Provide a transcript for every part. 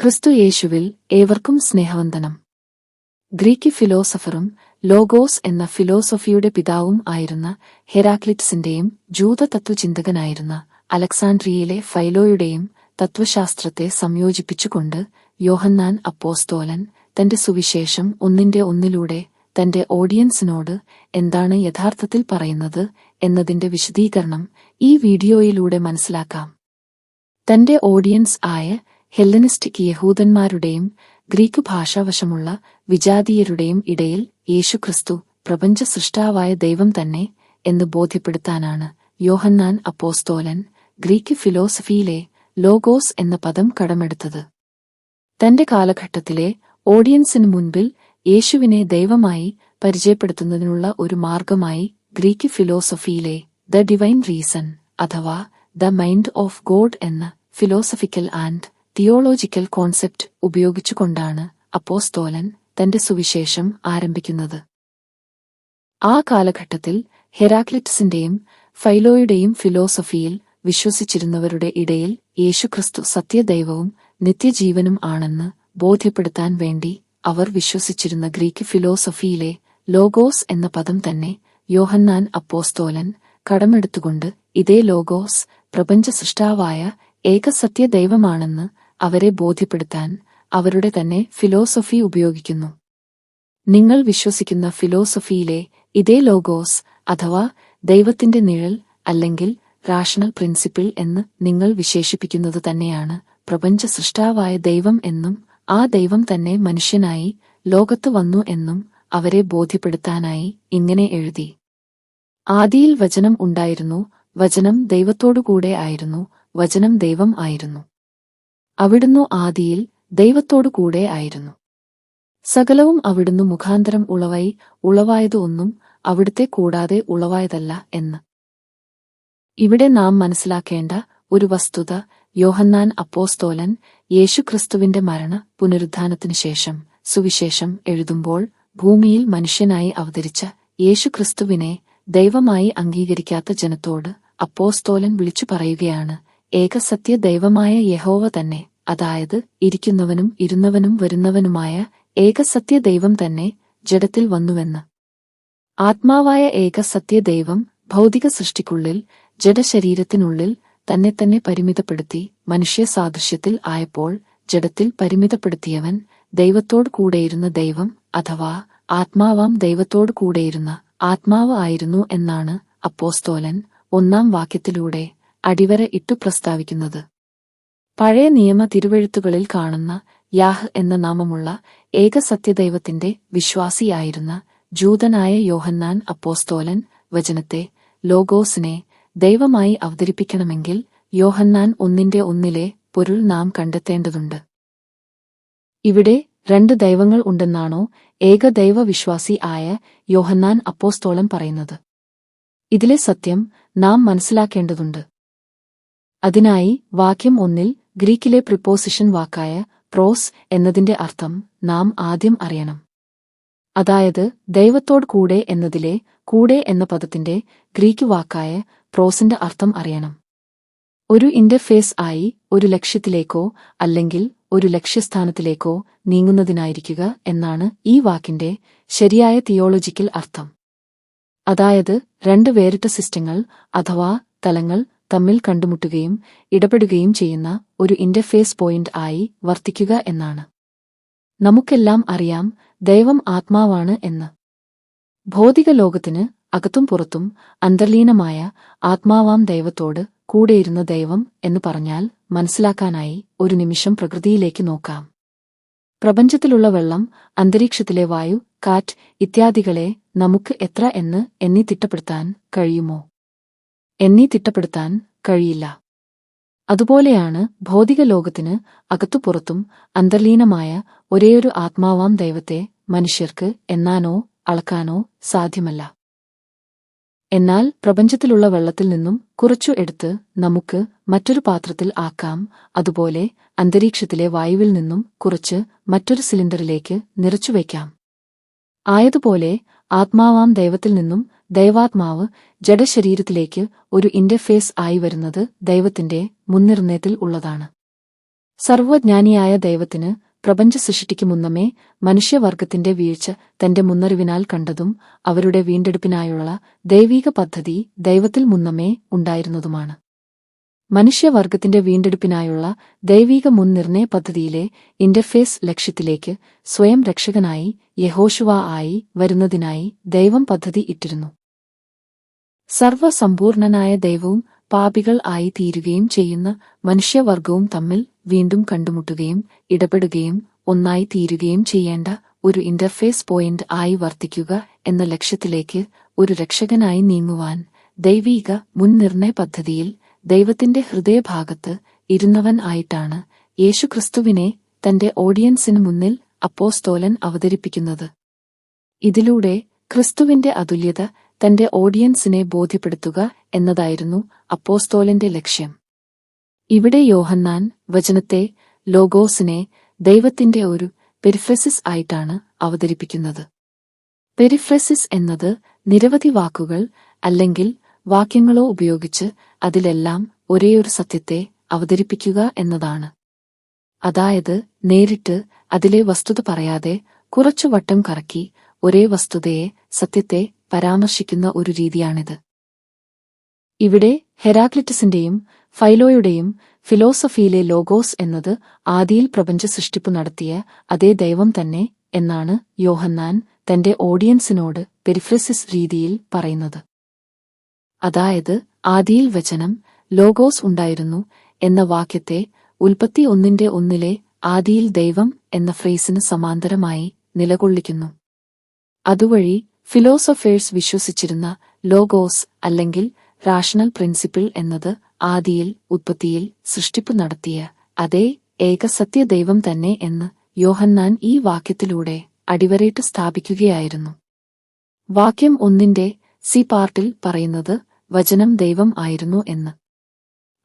ക്രിസ്തു യേശുവിൽ ഏവർക്കും സ്നേഹവന്ദനം. ഗ്രീക്ക് ഫിലോസഫറും ലോഗോസ് എന്ന ഫിലോസഫിയുടെ പിതാവും ആയിരുന്ന ഹെരാക്ലിറ്റ്സിന്റെയും ജൂത തത്വചിന്തകനായിരുന്ന അലക്സാൻഡ്രിയയിലെ ഫൈലോയുടെയും തത്വശാസ്ത്രത്തെ സംയോജിപ്പിച്ചുകൊണ്ട് യോഹന്നാൻ അപ്പോസ്തോലൻ തന്റെ സുവിശേഷം ഒന്നിന്റെ ഒന്നിലൂടെ തന്റെ ഓഡിയൻസിനോട് എന്താണ് യഥാർത്ഥത്തിൽ പറയുന്നത് എന്നതിന്റെ വിശദീകരണം ഈ വീഡിയോയിലൂടെ മനസ്സിലാക്കാം. തന്റെ ഓഡിയൻസ് ആയ ഹെല്ലനിസ്റ്റിക് യഹൂദന്മാരുടെയും ഗ്രീക്ക് ഭാഷാവശമുള്ള വിജാതീയരുടെയും ഇടയിൽ യേശുക്രിസ്തു പ്രപഞ്ച സൃഷ്ടാവായ ദൈവം തന്നെ എന്ന് ബോധ്യപ്പെടുത്താനാണ് യോഹന്നാൻ അപ്പോസ്തോലൻ ഗ്രീക്ക് ഫിലോസഫിയിലെ ലോഗോസ് എന്ന പദം കടമെടുത്തത്. തന്റെ കാലഘട്ടത്തിലെ ഓഡിയൻസിന് മുൻപിൽ യേശുവിനെ ദൈവമായി പരിചയപ്പെടുത്തുന്നതിനുള്ള ഒരു മാർഗമായി ഗ്രീക്ക് ഫിലോസഫിയിലെ ദ ഡിവൈൻ റീസൺ അഥവാ ദ മൈൻഡ് ഓഫ് ഗോഡ് എന്ന ഫിലോസഫിക്കൽ ആൻഡ് തിയോളോജിക്കൽ കോൺസെപ്റ്റ് ഉപയോഗിച്ചുകൊണ്ടാണ് അപ്പോസ്തോലൻ തന്റെ സുവിശേഷം ആരംഭിക്കുന്നത്. ആ കാലഘട്ടത്തിൽ ഹെറാക്ലിറ്റ്സിന്റെയും ഫൈലോയുടെയും ഫിലോസഫിയിൽ വിശ്വസിച്ചിരുന്നവരുടെ ഇടയിൽ യേശുക്രിസ്തു സത്യദൈവവും നിത്യജീവനും ആണെന്ന് ബോധ്യപ്പെടുത്താൻ വേണ്ടി അവർ വിശ്വസിച്ചിരുന്ന ഗ്രീക്ക് ഫിലോസഫിയിലെ ലോഗോസ് എന്ന പദം തന്നെ യോഹന്നാൻ അപ്പോസ്തോലൻ കടമെടുത്തുകൊണ്ട് ഇതേ ലോഗോസ് പ്രപഞ്ച സൃഷ്ടാവായ ഏകസത്യ ദൈവമാണെന്ന് അവരെ ബോധ്യപ്പെടുത്താൻ അവരുടെ തന്നെ ഫിലോസഫി ഉപയോഗിക്കുന്നു. നിങ്ങൾ വിശ്വസിക്കുന്ന ഫിലോസഫിയിലെ ഇതേ ലോഗോസ് അഥവാ ദൈവത്തിന്റെ നിഴൽ അല്ലെങ്കിൽ റാഷണൽ പ്രിൻസിപ്പിൾ എന്ന് നിങ്ങൾ വിശേഷിപ്പിക്കുന്നത് തന്നെയാണ് പ്രപഞ്ച സൃഷ്ടാവായ ദൈവം എന്നും ആ ദൈവം തന്നെ മനുഷ്യനായി ലോകത്ത് വന്നു എന്നും അവരെ ബോധ്യപ്പെടുത്താനായി ഇങ്ങനെ എഴുതി. ആദിയിൽ വചനം ഉണ്ടായിരുന്നു വചനം ദൈവത്തോടുകൂടെ ആയിരുന്നു വചനം ദൈവം ആയിരുന്നു. അവിടുന്നു ആദിയിൽ ദൈവത്തോടു കൂടെ ആയിരുന്നു. സകലവും അവിടുന്ന് മുഖാന്തരം ഉളവായി ഉളവായത് ഒന്നും അവിടുത്തെ കൂടാതെ ഉളവായതല്ല എന്ന്. ഇവിടെ നാം മനസ്സിലാക്കേണ്ട ഒരു വസ്തുത യോഹന്നാൻ അപ്പോസ്തോലൻ യേശുക്രിസ്തുവിന്റെ മരണ പുനരുദ്ധാനത്തിനു ശേഷം സുവിശേഷം എഴുതുമ്പോൾ ഭൂമിയിൽ മനുഷ്യനായി അവതരിച്ച യേശുക്രിസ്തുവിനെ ദൈവമായി അംഗീകരിക്കാത്ത ജനത്തോട് അപ്പോസ്തോലൻ വിളിച്ചു പറയുകയാണ് ഏകസത്യ ദൈവമായ യഹോവ തന്നെ അതായത് ഇരിക്കുന്നവനും ഇരുന്നവനും വരുന്നവനുമായ ഏകസത്യ ദൈവം തന്നെ ജഡത്തിൽ വന്നുവെന്ന്. ആത്മാവായ ഏകസത്യ ദൈവം ഭൗതിക സൃഷ്ടിക്കുള്ളിൽ ജഡശരീരത്തിനുള്ളിൽ തന്നെ തന്നെ പരിമിതപ്പെടുത്തി മനുഷ്യ സാദൃശ്യത്തിൽ ആയപ്പോൾ ജഡത്തിൽ പരിമിതപ്പെടുത്തിയവൻ ദൈവത്തോട് കൂടെയിരുന്ന ദൈവം അഥവാ ആത്മാവാം ദൈവത്തോട് കൂടെയിരുന്ന ആത്മാവ് ആയിരുന്നു എന്നാണ് അപ്പോസ്തോലൻ ഒന്നാം വാക്യത്തിലൂടെ അടിവര ഇട്ടു പ്രസ്താവിക്കുന്നത്. പഴയ നിയമ തിരുവെഴുത്തുകളിൽ കാണുന്ന യാഹ് എന്ന നാമമുള്ള ഏകസത്യദൈവത്തിന്റെ വിശ്വാസിയായിരുന്ന ജൂതനായ യോഹന്നാൻ അപ്പോസ്തോലൻ വചനത്തെ ലോഗോസിനെ ദൈവമായി അവതരിപ്പിക്കണമെങ്കിൽ യോഹന്നാൻ ഒന്നിന്റെ ഒന്നിലെ പൊരുൾ നാം കണ്ടെത്തേണ്ടതുണ്ട്. ഇവിടെ രണ്ട് ദൈവങ്ങൾ ഉണ്ടെന്നാണോ ഏകദൈവ വിശ്വാസി ആയ യോഹന്നാൻ അപ്പോസ്തോളം പറയുന്നത്. ഇതിലെ സത്യം നാം മനസ്സിലാക്കേണ്ടതുണ്ട്. അതിനായി വാക്യം ഒന്നിൽ ഗ്രീക്കിലെ പ്രിപ്പോസിഷൻ വാക്കായ പ്രോസ് എന്നതിന്റെ അർത്ഥം നാം ആദ്യം അറിയണം. അതായത് ദൈവത്തോട് കൂടെ എന്നതിലെ കൂടെ എന്ന പദത്തിന്റെ ഗ്രീക്ക് വാക്കായ പ്രോസിന്റെ അർത്ഥം അറിയണം. ഒരു ഇന്റർഫേസ് ആയി ഒരു ലക്ഷ്യത്തിലേക്കോ അല്ലെങ്കിൽ ഒരു ലക്ഷ്യസ്ഥാനത്തിലേക്കോ നീങ്ങുന്നതിനായിരിക്കുക എന്നാണ് ഈ വാക്കിന്റെ ശരിയായ തിയോളജിക്കൽ അർത്ഥം. അതായത് രണ്ട് വേറിട്ട സിസ്റ്റങ്ങൾ അഥവാ തലങ്ങൾ തമ്മിൽ കണ്ടുമുട്ടുകയും ഇടപെടുകയും ചെയ്യുന്ന ഒരു ഇന്റർഫേസ് പോയിന്റ് ആയി വർത്തിക്കുക എന്നാണ്. നമുക്കെല്ലാം അറിയാം ദൈവം ആത്മാവാണ് എന്ന്. ഭൗതിക ലോകത്തിന് അകത്തും പുറത്തും അന്തർലീനമായ ആത്മാവാം ദൈവത്തോട് കൂടെയിരുന്ന ദൈവം എന്ന് പറഞ്ഞാൽ മനസ്സിലാക്കാനായി ഒരു നിമിഷം പ്രകൃതിയിലേക്ക് നോക്കാം. പ്രപഞ്ചത്തിലുള്ള വെള്ളം അന്തരീക്ഷത്തിലെ വായു കാറ്റ് ഇത്യാദികളെ നമുക്ക് എത്ര എന്ന് എന്നീ തിട്ടപ്പെടുത്താൻ കഴിയുമോ? എന്നീ തിട്ടപ്പെടുത്താൻ കഴിയില്ല. അതുപോലെയാണ് ഭൗതിക ലോകത്തിന് അകത്തുപുറത്തും അന്തർലീനമായ ഒരേയൊരു ആത്മാവാം ദൈവത്തെ മനുഷ്യർക്ക് എന്നാനോ അളക്കാനോ സാധ്യമല്ല. എന്നാൽ പ്രപഞ്ചത്തിലുള്ള വെള്ളത്തിൽ നിന്നും കുറച്ചു എടുത്ത് നമുക്ക് മറ്റൊരു പാത്രത്തിൽ ആക്കാം അതുപോലെ അന്തരീക്ഷത്തിലെ വായുവിൽ നിന്നും കുറച്ച് മറ്റൊരു സിലിണ്ടറിലേക്ക് നിറച്ചുവയ്ക്കാം ആയതുപോലെ ആത്മാവാം ദൈവത്തിൽ നിന്നും ദൈവാത്മാവ് ജഡശരീരത്തിലേക്ക് ഒരു ഇന്റർഫേസ് ആയി വരുന്നത് ദൈവത്തിന്റെ മുൻനിർണയത്തിൽ ഉള്ളതാണ്. സർവജ്ഞാനിയായ ദൈവത്തിന് പ്രപഞ്ച സൃഷ്ടിക്ക് മുന്നമേ മനുഷ്യവർഗത്തിന്റെ വീഴ്ച തന്റെ മുന്നറിവിനാൽ കണ്ടതും അവരുടെ വീണ്ടെടുപ്പിനായുള്ള ദൈവീക പദ്ധതി ദൈവത്തിൽ മുന്നമേ ഉണ്ടായിരുന്നതുമാണ്. മനുഷ്യവർഗത്തിന്റെ വീണ്ടെടുപ്പിനായുള്ള ദൈവിക മുൻനിർണയ പദ്ധതിയിലെ ഇന്റർഫേസ് ലക്ഷ്യത്തിലേക്ക് സ്വയം രക്ഷകനായി യഹോഷുവ ആയി വരുന്നതിനായി ദൈവം പദ്ധതി ഇട്ടിരുന്നു. സർവസമ്പൂർണനായ ദൈവവും പാപികൾ ആയി തീരുകയും ചെയ്യുന്ന മനുഷ്യവർഗവും തമ്മിൽ വീണ്ടും കണ്ടുമുട്ടുകയും ഇടപെടുകയും ഒന്നായി തീരുകയും ചെയ്യേണ്ട ഒരു ഇന്റർഫേസ് പോയിന്റ് ആയി വർത്തിക്കുക എന്ന ലക്ഷ്യത്തിലേക്ക് ഒരു രക്ഷകനായി നീങ്ങുവാൻ ദൈവീക മുൻനിർണയ പദ്ധതിയിൽ ദൈവത്തിന്റെ ഹൃദയഭാഗത്ത് ഇരുന്നവൻ ആയിട്ടാണ് യേശുക്രിസ്തുവിനെ തന്റെ ഓഡിയൻസിന് മുന്നിൽ അപ്പോസ്തോലൻ അവതരിപ്പിക്കുന്നത്. ഇതിലൂടെ ക്രിസ്തുവിന്റെ അതുല്യത തന്റെ ഓഡിയൻസിനെ ബോധ്യപ്പെടുത്തുക എന്നതായിരുന്നു അപ്പോസ്തോലന്റെ ലക്ഷ്യം. ഇവിടെ യോഹന്നാൻ വചനത്തെ ലോഗോസിനെ ദൈവത്തിന്റെ ഒരു പെരിഫ്രസിസ് ആയിട്ടാണ് അവതരിപ്പിക്കുന്നത്. പെരിഫ്രസിസ് എന്നത് നിരവധി വാക്കുകൾ അല്ലെങ്കിൽ വാക്യങ്ങളോ ഉപയോഗിച്ച് അതിലെല്ലാം ഒരേയൊരു സത്യത്തെ അവതരിപ്പിക്കുക എന്നതാണ്. അതായത് നേരിട്ട് അതിലെ വസ്തുത പറയാതെ കുറച്ചു വട്ടം കറക്കി ഒരേ വസ്തുതയെ സത്യത്തെ പരാമർശിക്കുന്ന ഒരു രീതിയാണിത്. ഇവിടെ ഹെരാക്ലിറ്റസിന്റെയും ഫൈലോയുടെയും ഫിലോസഫിയിലെ ലോഗോസ് എന്നത് ആദിയിൽ പ്രപഞ്ച സൃഷ്ടിപ്പ് നടത്തിയ അതേ ദൈവം തന്നെ എന്നാണ് യോഹന്നാൻ തന്റെ ഓഡിയൻസിനോട് പെരിഫ്രസിസ് രീതിയിൽ പറയുന്നത്. അതായത് ആദിയിൽ വചനം ലോഗോസ് ഉണ്ടായിരുന്നു എന്ന വാക്യത്തെ ഉൽപ്പത്തി ഒന്നിന്റെ ഒന്നിലെ ആദിയിൽ ദൈവം എന്ന ഫ്രേസിന് സമാന്തരമായി നിലകൊള്ളിക്കുന്നു. അതുവഴി ഫിലോസഫേഴ്സ് വിശ്വസിച്ചിരുന്ന ലോഗോസ് അല്ലെങ്കിൽ റാഷണൽ പ്രിൻസിപ്പിൾ എന്നത് ആദിയിൽ ഉത്പത്തിയിൽ സൃഷ്ടിപ്പ് നടത്തിയ അതേ ഏകസത്യ ദൈവം തന്നെ എന്ന് യോഹന്നാൻ ഈ വാക്യത്തിലൂടെ അടിവരയിട്ട് സ്ഥാപിക്കുകയായിരുന്നു. വാക്യം ഒന്നിന്റെ സി പാർട്ടിൽ പറയുന്നത് വചനം ദൈവം ആയിരുന്നു എന്ന്.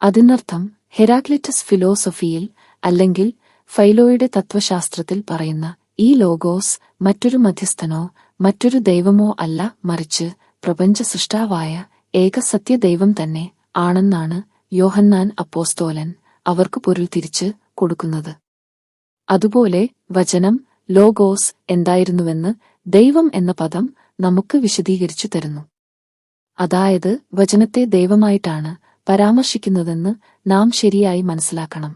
അതിനർത്ഥം ഹെരാക്ലിറ്റസ് ഫിലോസഫിയിൽ അല്ലെങ്കിൽ ഫൈലോയുടെ തത്വശാസ്ത്രത്തിൽ പറയുന്ന ഈ ലോഗോസ് മറ്റൊരു മധ്യസ്ഥനോ മറ്റൊരു ദൈവമോ അല്ല മറിച്ച് പ്രപഞ്ച സൃഷ്ടാവായ ഏകസത്യ ദൈവം തന്നെ ആണെന്നാണ് യോഹന്നാൻ അപ്പോസ്തോലൻ അവർക്ക് പൊരുൾ തിരിച്ച് കൊടുക്കുന്നത്. അതുപോലെ വചനം ലോഗോസ് എന്തായിരുന്നുവെന്ന് ദൈവം എന്ന പദം നമുക്ക് വിശദീകരിച്ചു തരുന്നു. അതായത് വചനത്തെ ദൈവമായിട്ടാണ് പരാമർശിക്കുന്നതെന്ന് നാം ശരിയായി മനസ്സിലാക്കണം.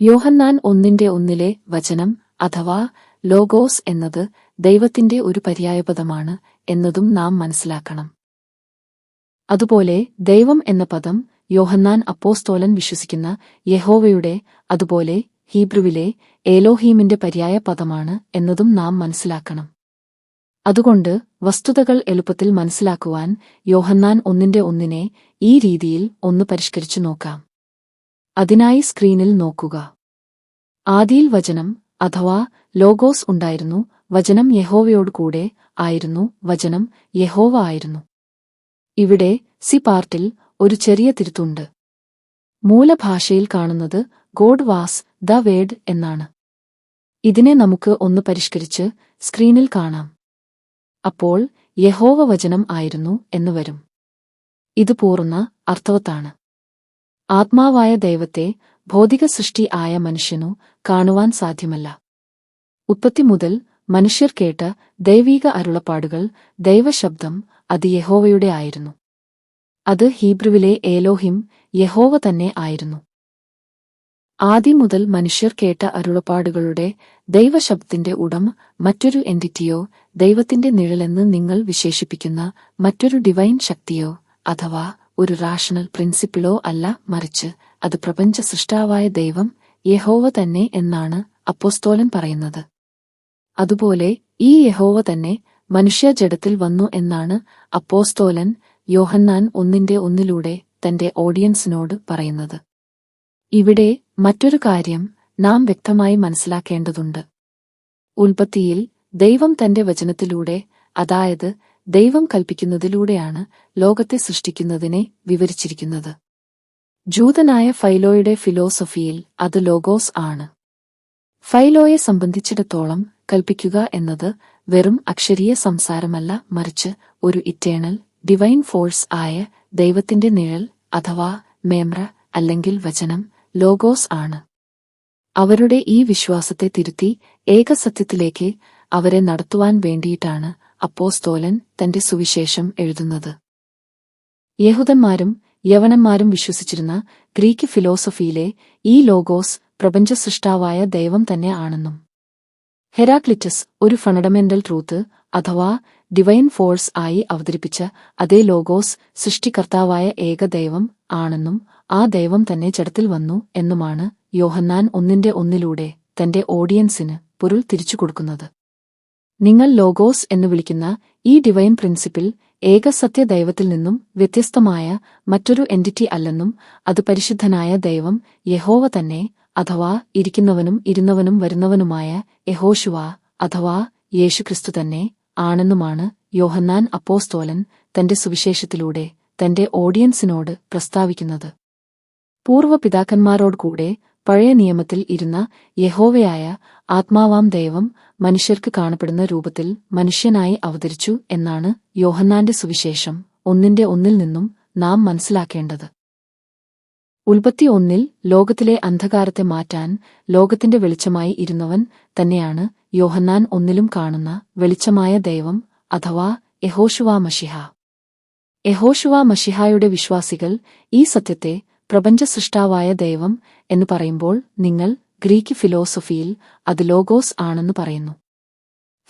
യോഹന്നാൻ ഒന്നിന്റെ ഒന്നിലെ വചനം അഥവാ ലോഗോസ് എന്നത് ദൈവത്തിന്റെ ഒരു പര്യായപദമാണ് എന്നതും നാം മനസ്സിലാക്കണം. അതുപോലെ ദൈവം എന്ന പദം യോഹന്നാൻ അപ്പോസ്തോലൻ വിശ്വസിക്കുന്ന യഹോവയുടെ അതുപോലെ ഹീബ്രുവിലെ ഏലോഹീമിന്റെ പര്യായ പദമാണ് എന്നതും നാം മനസ്സിലാക്കണം. അതുകൊണ്ട് വസ്തുതകൾ എളുപ്പത്തിൽ മനസ്സിലാക്കുവാൻ യോഹന്നാൻ ഒന്നിന്റെ ഒന്നിനെ ഈ രീതിയിൽ ഒന്ന് പരിഷ്കരിച്ചു നോക്കാം. അതിനായി സ്ക്രീനിൽ നോക്കുക. ആദിയിൽ വചനം അഥവാ ലോഗോസ് ഉണ്ടായിരുന്നു വചനം യഹോവയോട് കൂടെ ആയിരുന്നു വചനം യഹോവ ആയിരുന്നു. ഇവിടെ സി പാർട്ടിൽ ഒരു ചെറിയ തിരുത്തുണ്ട്. മൂലഭാഷയിൽ കാണുന്നത് ഗോഡ് വാസ് ദ വേഡ് എന്നാണ്. ഇതിനെ നമുക്ക് ഒന്ന് പരിഷ്കരിച്ച് സ്ക്രീനിൽ കാണാം. അപ്പോൾ യഹോവ വചനം ആയിരുന്നു എന്നു വരും. ഇത് പൂർണ അർത്ഥവത്താണ്. ആത്മാവായ ദൈവത്തെ ഭൗതിക സൃഷ്ടി ആയ മനുഷ്യനു കാണുവാൻ സാധ്യമല്ല. ഉത്പത്തി മുതൽ മനുഷ്യർ കേട്ട ദൈവീക അരുളപ്പാടുകൾ ദൈവശബ്ദം അത് യഹോവയുടെ ആയിരുന്നു. അത് ഹീബ്രുവിലെ ഏലോഹിം യഹോവ തന്നെ ആയിരുന്നു. ആദ്യം മുതൽ മനുഷ്യർ കേട്ട അരുളപ്പാടുകളുടെ ദൈവശബ്ദത്തിന്റെ ഉടം മറ്റൊരു എന്റിറ്റിയോ ദൈവത്തിന്റെ നിഴലെന്ന് നിങ്ങൾ വിശേഷിപ്പിക്കുന്ന മറ്റൊരു ഡിവൈൻ ശക്തിയോ അഥവാ ഒരു റാഷണൽ പ്രിൻസിപ്പിളോ അല്ല മറിച്ച് അത് പ്രപഞ്ച സൃഷ്ടാവായ ദൈവം യഹോവ തന്നെ എന്നാണ് അപ്പോസ്തോലൻ പറയുന്നത്. അതുപോലെ ഈ യഹോവ തന്നെ മനുഷ്യ ജഡത്തിൽ വന്നു എന്നാണ് അപ്പോസ്തോലൻ യോഹന്നാൻ ഒന്നിന്റെ ഒന്നിലൂടെ തന്റെ ഓഡിയൻസിനോട് പറയുന്നത്. ഇവിടെ മറ്റൊരു കാര്യം നാം വ്യക്തമായി മനസ്സിലാക്കേണ്ടതുണ്ട്. ഉൽപ്പത്തിയിൽ ദൈവം തന്റെ വചനത്തിലൂടെ അതായത് ദൈവം കൽപ്പിക്കുന്നതിലൂടെയാണ് ലോകത്തെ സൃഷ്ടിക്കുന്നതിനെ വിവരിച്ചിരിക്കുന്നത്. ജൂതനായ ഫൈലോയുടെ ഫിലോസഫിയിൽ അത് ലോഗോസ് ആണ്. ഫൈലോയെ സംബന്ധിച്ചിടത്തോളം കൽപ്പിക്കുക എന്നത് വെറും അക്ഷരീയ സംസാരമല്ല മറിച്ച് ഒരു ഇറ്റേണൽ ഡിവൈൻ ഫോഴ്സ് ആയ ദൈവത്തിന്റെ നിഴൽ അഥവാ മേമ്ര അല്ലെങ്കിൽ വചനം ലോഗോസ് ആണ്. അവരുടെ ഈ വിശ്വാസത്തെ തിരുത്തി ഏകസത്യത്തിലേക്ക് അവരെ നടത്തുവാൻ വേണ്ടിയിട്ടാണ് അപ്പോസ്തോലൻ തന്റെ സുവിശേഷം എഴുതുന്നത്. യഹൂദന്മാരും യവനന്മാരും വിശ്വസിച്ചിരുന്ന ഗ്രീക്ക് ഫിലോസഫിയിലെ ഈ ലോഗോസ് പ്രപഞ്ച സൃഷ്ടാവായ ദൈവം തന്നെ ആണെന്നും. ഹെരാക്ലിറ്റസ് ഒരു ഫണ്ടമെന്റൽ ട്രൂത്ത് അഥവാ ഡിവൈൻ ഫോഴ്സ് ആയി അവതരിപ്പിച്ച അതേ ലോഗോസ് സൃഷ്ടികർത്താവായ ഏക ദൈവം ആണെന്നും ആ ദൈവം തന്നെ ജഡത്തിൽ വന്നു എന്നുമാണ് യോഹന്നാൻ ഒന്നിന്റെ ഒന്നിലൂടെ തന്റെ ഓഡിയൻസിന് പൊരുൾ തിരിച്ചു കൊടുക്കുന്നത് നിങ്ങൾ ലോഗോസ് എന്ന് വിളിക്കുന്ന ഈ ഡിവൈൻ പ്രിൻസിപ്പിൽ ഏകസത്യ ദൈവത്തിൽ നിന്നും വ്യത്യസ്തമായ മറ്റൊരു എന്റിറ്റി അല്ലെന്നും അത് പരിശുദ്ധനായ ദൈവം യഹോവ തന്നെ അഥവാ ഇരിക്കുന്നവനും ഇരുന്നവനും വരുന്നവനുമായ യഹോശുവ അഥവാ യേശുക്രിസ്തു തന്നെ ആണെന്നുമാണ് യോഹന്നാൻ അപ്പോസ്തോലൻ തന്റെ സുവിശേഷത്തിലൂടെ തന്റെ ഓഡിയൻസിനോട് പ്രസ്താവിക്കുന്നത്. പൂർവപിതാക്കന്മാരോട് കൂടെ പഴയ നിയമത്തിൽ ഇരുന്ന യഹോവയായ ആത്മാവാം ദൈവം മനുഷ്യർക്ക് കാണപ്പെടുന്ന രൂപത്തിൽ മനുഷ്യനായി അവതരിച്ചു എന്നാണ് യോഹന്നാന്റെ സുവിശേഷം ഒന്നിന്റെ ഒന്നിൽ നിന്നും നാം മനസ്സിലാക്കേണ്ടത്. ഉൽപ്പത്തി ഒന്നിൽ ലോകത്തിലെ അന്ധകാരത്തെ മാറ്റാൻ ലോകത്തിന്റെ വെളിച്ചമായി ഇരുന്നവൻ തന്നെയാണ് യോഹന്നാൻ ഒന്നിലും കാണുന്ന വെളിച്ചമായ ദൈവം അഥവാ യഹോഷുവാ മഷിഹ. യഹോഷുവാ മഷിഹായുടെ വിശ്വാസികൾ ഈ സത്യത്തെ പ്രപഞ്ചസൃഷ്ടാവായ ദൈവം എന്നു പറയുമ്പോൾ നിങ്ങൾ ഗ്രീക്ക് ഫിലോസഫിയിൽ അത് ലോഗോസ് ആണെന്ന് പറയുന്നു.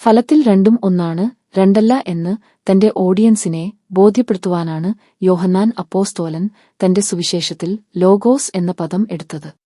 ഫലത്തിൽ രണ്ടും ഒന്നാണ് രണ്ടല്ല എന്ന് തന്റെ ഓഡിയൻസിനെ ബോധ്യപ്പെടുത്തുവാനാണ് യോഹന്നാൻ അപ്പോസ്തോലൻ തന്റെ സുവിശേഷത്തിൽ ലോഗോസ് എന്ന പദം എടുത്തത്.